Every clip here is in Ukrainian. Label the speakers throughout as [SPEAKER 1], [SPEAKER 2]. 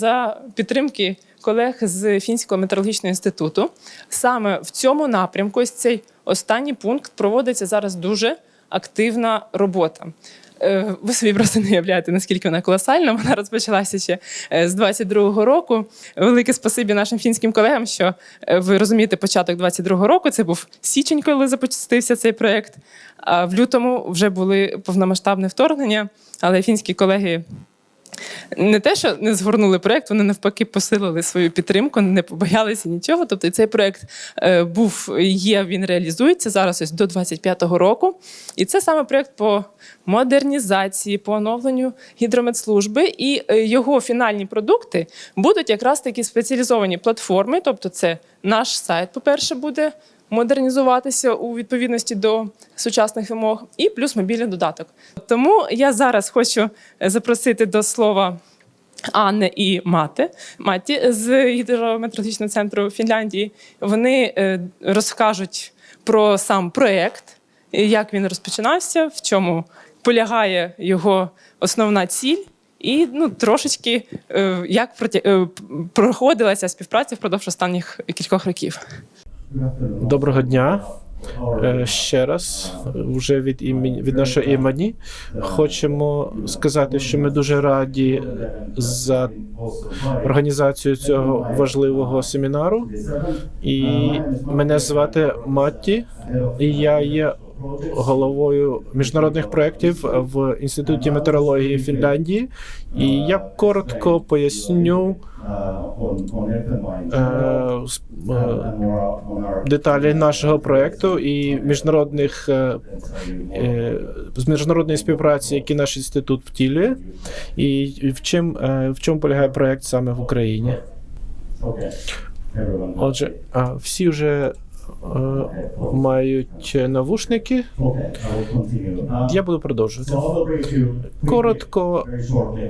[SPEAKER 1] За підтримки колег з Фінського метеорологічного інституту, саме в цьому напрямку, ось цей останній пункт, проводиться зараз дуже активна робота. Е, Ви собі просто не уявляєте, наскільки вона колосальна. Вона розпочалася ще е, з 22-го року. Велике спасибі нашим фінським колегам, що е, ви розумієте, початок 22-го року це був січень, коли запустився цей проєкт. А в лютому вже були повномасштабне вторгнення, але фінські колеги не те, що не згорнули проєкт, вони навпаки посилили свою підтримку, не побоялися нічого. Тобто цей проєкт е, був, є, він реалізується зараз ось до 25-го року. І це саме проєкт по модернізації, по оновленню гідрометслужби. І е, його фінальні продукти будуть якраз такі спеціалізовані платформи. Тобто, це наш сайт, по-перше, буде модернізуватися у відповідності до сучасних вимог, і плюс мобільний додаток. Тому я зараз хочу запросити до слова. Анне і Мати Маті з гідрометеорологічного центру Фінляндії. Вони е, розкажуть про сам проєкт, як він розпочинався, в чому полягає його основна ціль, і ну, трошечки е, як е, проходилася співпраця впродовж останніх кількох років.
[SPEAKER 2] Доброго дня. Е, Ще раз, вже від імені від нашого імені, хочемо сказати, що ми дуже раді за організацію цього важливого семінару. І мене звати Матті, і я є головою міжнародних проєктів в інституті метеорології Фінляндії. І я коротко поясню е, е, деталі нашого проекту і міжнародних е, з міжнародної співпраці, які наш інститут втілює, і в чим в чому полягає проект саме в Україні. Отже, всі вже мають навушники. Я буду продовжувати. Коротко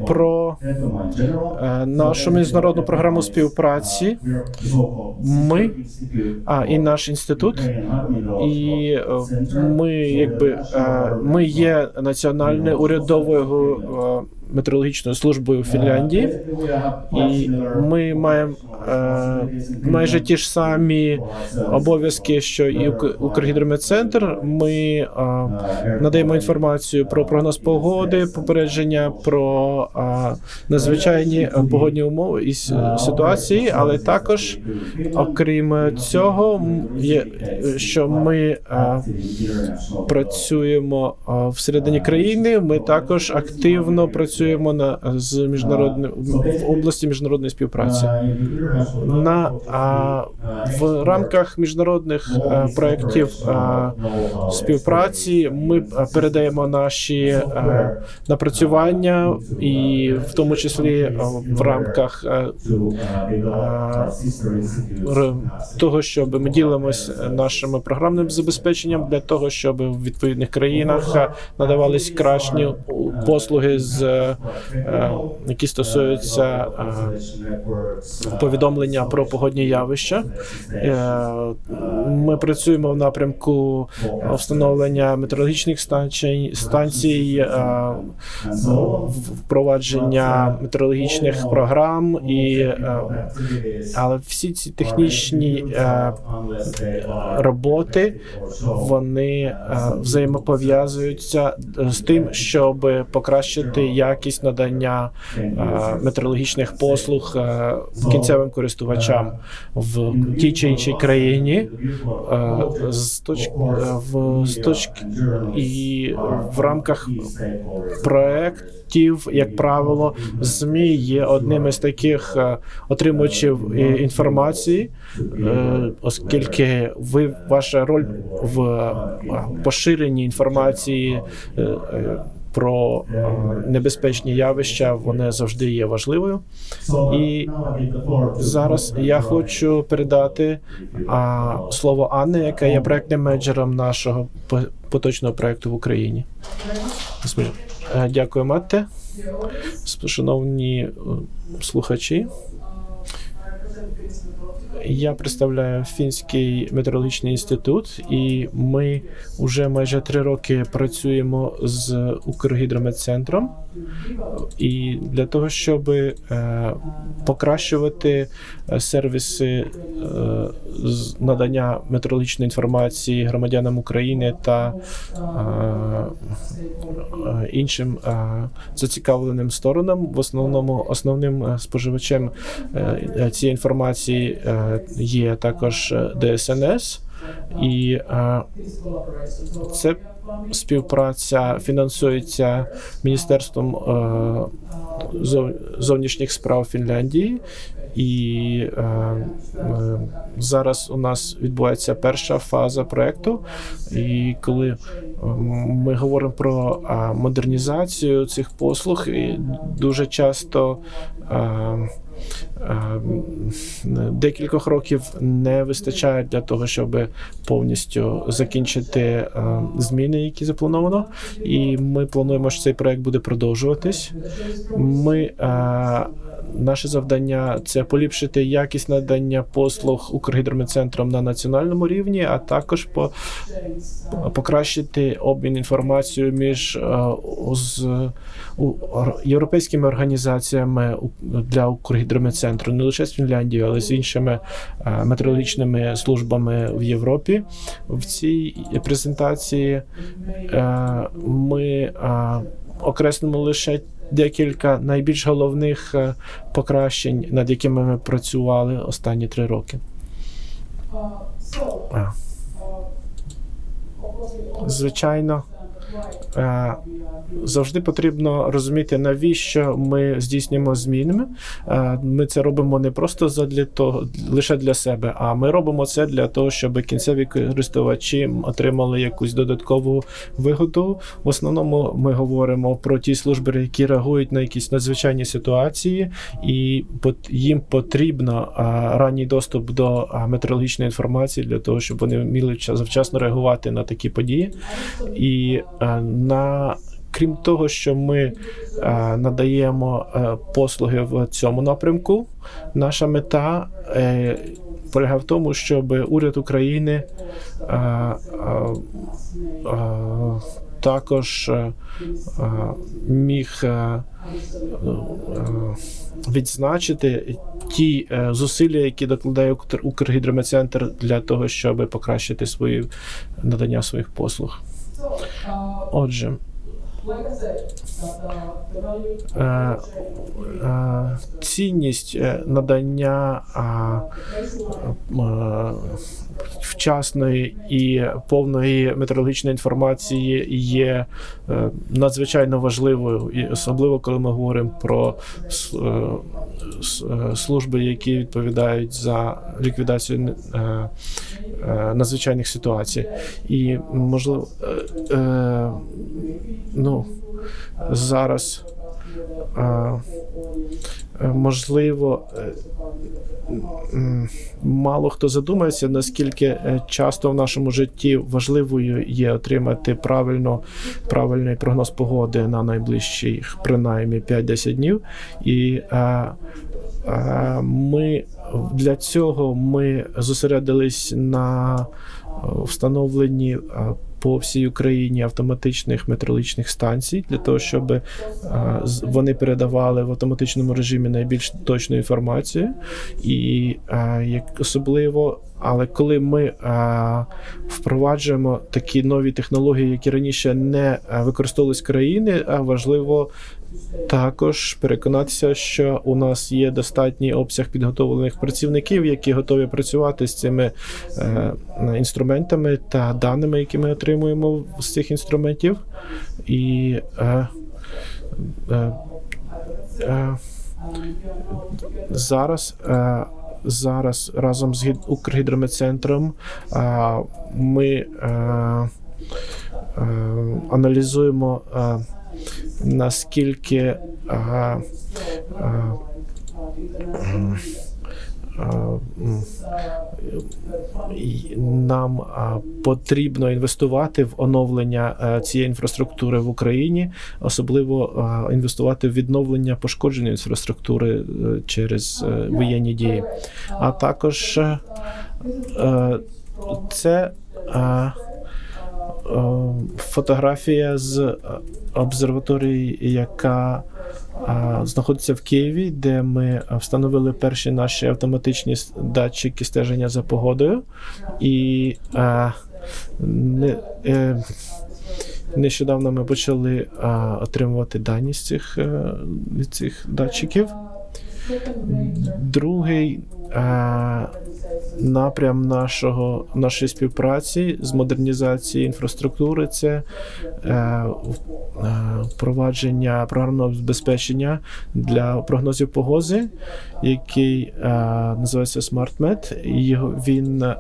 [SPEAKER 2] про е, нашу міжнародну програму співпраці. Ми а і наш інститут. І е, ми, якби е, ми є національною урядовою е, метеорологічною службою Фінляндії, і ми маємо е, майже ті ж самі обов'язки, що і Ук- Укргідрометцентр. Ми е, надаємо інформацію про прогноз погоди, попередження про е, надзвичайні е, погодні умови і ситуації, але також, окрім цього, є е, що ми е, працюємо а, всередині країни. Ми також активно працюємо на з міжнародним в області міжнародної співпраці. На а, в рамках міжнародних а, проєктів а, співпраці ми передаємо наші а, напрацювання, і в тому числі а, в рамках а, а, того, щоб ми ділимось нашим програмним забезпеченням для того, щоб в відповідних країнах е, надавались кращі послуги з е, е, які стосуються е, повідомлення про погодні явища. Е, Ми працюємо в напрямку встановлення метеорологічних станцій, е, впровадження метеорологічних програм і е, але всі ці технічні е, роботи вони е, взаємопов'язуються з тим, щоб покращити якість надання е, метеорологічних послуг е, кінцевим користувачам в тій чи іншій країні. Е, З точки в з точки і в рамках проєктів, як правило, ЗМІ є одним із таких отримувачів інформації, оскільки ви ваша роль в поширенні інформації. Про е, небезпечні явища вони завжди є важливою. І зараз я хочу передати слово Анни, яка є проектним менеджером нашого по- поточного проекту в Україні. Е, Дякую, Матте. Шановні е, слухачі. Я представляю фінський метеорологічний інститут, і ми вже майже три роки працюємо з Укргідрометцентром. І для того, щоб е, покращувати е, сервіси е, з надання метеорологічної інформації громадянам України та іншим зацікавленим сторонам, в основному основним споживачем цієї інформації є також е, ДСНС, і е, це співпраця фінансується Міністерством е, зовнішніх справ Фінляндії. І е, е, зараз у нас відбувається перша фаза проекту. І коли ми говоримо про модернізацію цих послуг, і дуже часто е, декількох років не вистачає для того, щоб повністю закінчити е, зміни, які заплановано. І ми плануємо, що цей проект буде продовжуватись. Ми е, Наше завдання це поліпшити якість надання послуг Укргідрометцентром на національному рівні, а також по, покращити обмін інформацією між е, з у, європейськими організаціями для Укргідрометцентру, не лише з Фінляндією, але з іншими е, метеорологічними службами в Європі. В цій презентації е, ми окреслимо лише декілька найбільш головних е, покращень, над якими ми працювали останні три роки. Звичайно, завжди потрібно розуміти, навіщо ми здійснюємо зміни. Е, Ми це робимо не просто задля того, лише для себе, а ми робимо це для того, щоб кінцеві користувачі отримали якусь додаткову вигоду. В основному ми говоримо про ті служби, які реагують на якісь надзвичайні ситуації, і їм потрібно а, ранній доступ до метеорологічної інформації для того, щоб вони вміли вча- завчасно реагувати на такі події. І на крім того, що ми надаємо е, послуги в цьому напрямку, наша мета. е, Полягає в тому, щоб уряд України також е, міг е, е, відзначити ті е, зусилля, які докладає Укр- Укргідрометцентр для того, щоб покращити свої надання своїх послуг. Отже, е, е, цінність е, надання вчасної і повної метеорологічної інформації є надзвичайно важливою, і особливо коли ми говоримо про служби, які відповідають за ліквідацію надзвичайних ситуацій. І можливо, е, е, ну зараз. е, е, Можливо, е, мало хто задумається, наскільки е, часто в нашому житті важливою є отримати правильно, правильний прогноз погоди на найближчі принаймні 5-10 днів. І е, е, ми для цього ми зосередились на е, встановленні е, по всій Україні автоматичних метеорологічних станцій для того, щоб е, вони передавали в автоматичному режимі найбільш точну інформацію, і як особливо. Але коли ми впроваджуємо такі нові технології, які раніше не використовувались країни, важливо також переконатися, що у нас є достатній обсяг підготовлених працівників, які готові працювати з цими е, інструментами та даними, які ми отримуємо з цих інструментів. І е, е, е, зараз. Е, Зараз разом з Гід- Укргідрометцентром е, ми е, е, аналізуємо наскільки м, м, нам потрібно інвестувати в оновлення е, цієї інфраструктури в Україні, особливо інвестувати в відновлення пошкодженої інфраструктури е, через е, воєнні дії. А також це фотографія з е, обсерваторії, яка знаходиться в Києві, де ми встановили перші наші автоматичні датчики стеження за погодою. І не, е, нещодавно ми почали отримувати дані з цих, е, цих датчиків. Другий е, напрям нашого, нашої співпраці з модернізації інфраструктури це е, е, впровадження програмного забезпечення для прогнозів погоди, який е, називається SmartMed. Його він е,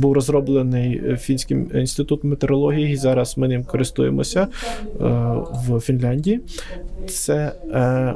[SPEAKER 2] був розроблений Фінським інститутом метеорології, і зараз ми ним користуємося е, в Фінляндії. Це е, е, е,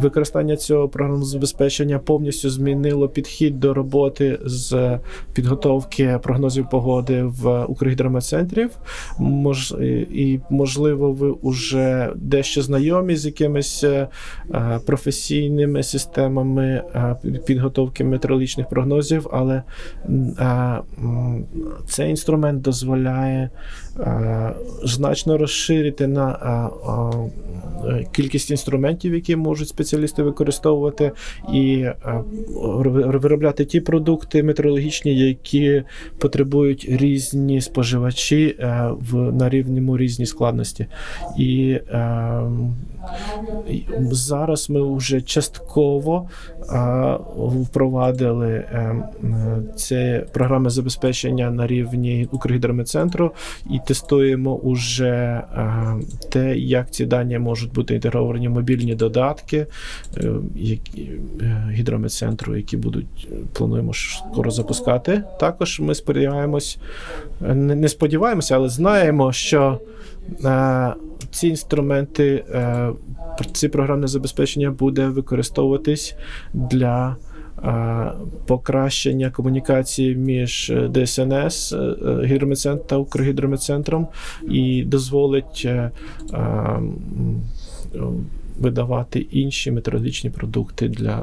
[SPEAKER 2] використання цього програмного забезпечення повністю змінило підхід до роботи з підготовки прогнозів погоди в Укргідрометцентрів. Мож, і, можливо, ви вже дещо знайомі з якимись е, е, професійними системами е, підготовки метеорологічних прогнозів, але цей інструмент дозволяє значно розширити на а, а, кількість інструментів, які можуть спеціалісти використовувати, і а, виробляти ті продукти метрологічні, які потребують різні споживачі а, в на рівному різні складності. І а, і зараз ми вже частково впровадили е, це програми забезпечення на рівні Укргідрометцентру і тестуємо уже е, те, як ці дані можуть бути інтегровані в мобільні додатки е, гідрометцентру, які будуть плануємо скоро запускати. Також ми сподіваємось, не сподіваємося, але знаємо, що ці інструменти, е, ці програмне забезпечення буде використовуватись для е, покращення комунікації між е, ДСНС, е, гідрометцентром та Укргідрометцентром і дозволить видавати інші метеорологічні продукти для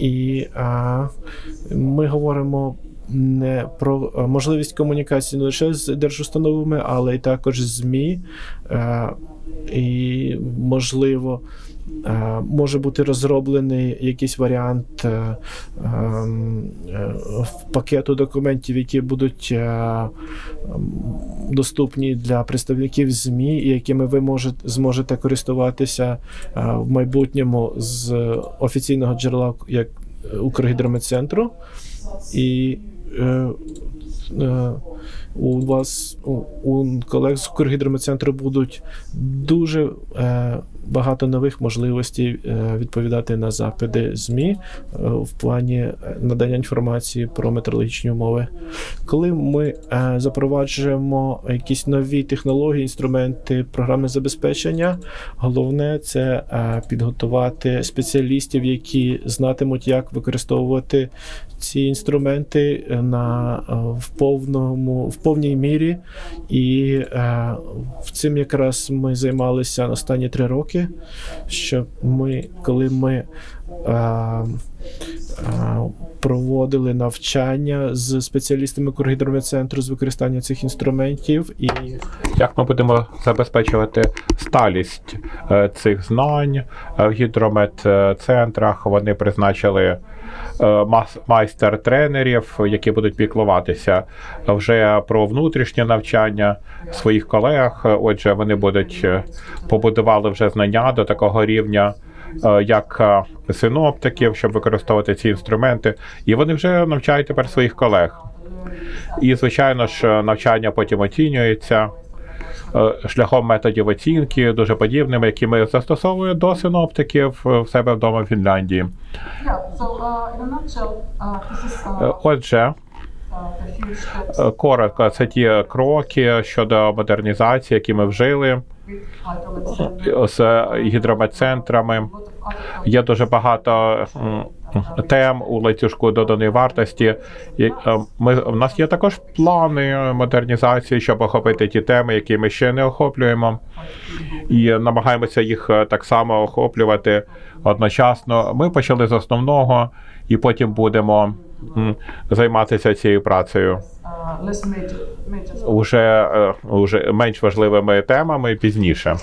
[SPEAKER 2] і ми говоримо про е, можливість комунікації не лише з держустановами, але й також з ЗМІ. Е, і можливо. е, Може бути розроблений якийсь варіант ем, пакету документів, які будуть е, доступні для представників ЗМІ, і якими ви можете зможете користуватися в майбутньому з офіційного джерела як Укргідрометцентру. І у вас у, у колег з Укргідромецентру будуть дуже е, багато нових можливостей е, відповідати на запити ЗМІ е, в плані е, надання інформації про метеорологічні умови. Коли ми запроваджуємо якісь нові технології, інструменти, програми забезпечення, головне це підготувати спеціалістів, які знатимуть, як використовувати ці інструменти на в повному в повній мірі, і цим якраз ми займалися останні три роки. Що ми, коли ми проводили навчання з спеціалістами Кургідрометцентру з використання цих інструментів, і
[SPEAKER 3] Як ми будемо забезпечувати сталість е, цих знань в гідрометцентрах? Вони призначили е, майстер-тренерів, які будуть піклуватися вже про внутрішнє навчання своїх колег. Отже, вони будуть е, побудували вже знання до такого рівня. Е, Як е, синоптиків, щоб використовувати ці інструменти, і вони вже навчають тепер своїх колег. І, звичайно ж, навчання потім оцінюється е, шляхом методів оцінки, дуже подібними, які ми застосовуємо до синоптиків е, в себе вдома в Фінляндії.
[SPEAKER 4] Uh, uh,
[SPEAKER 3] Е,
[SPEAKER 4] uh,
[SPEAKER 3] Отже, Е, Коротко, це ті кроки щодо модернізації, які ми вжили з гідрометцентрами. Є дуже багато тем у ланцюжку доданої вартості. Е, Ми, у нас є також плани модернізації, щоб охопити ті теми, які ми ще не охоплюємо. І намагаємося їх е, так само охоплювати одночасно. Ми почали з основного і потім будемо займатися цією працею. Уже, е, уже менш важливими темами пізніше.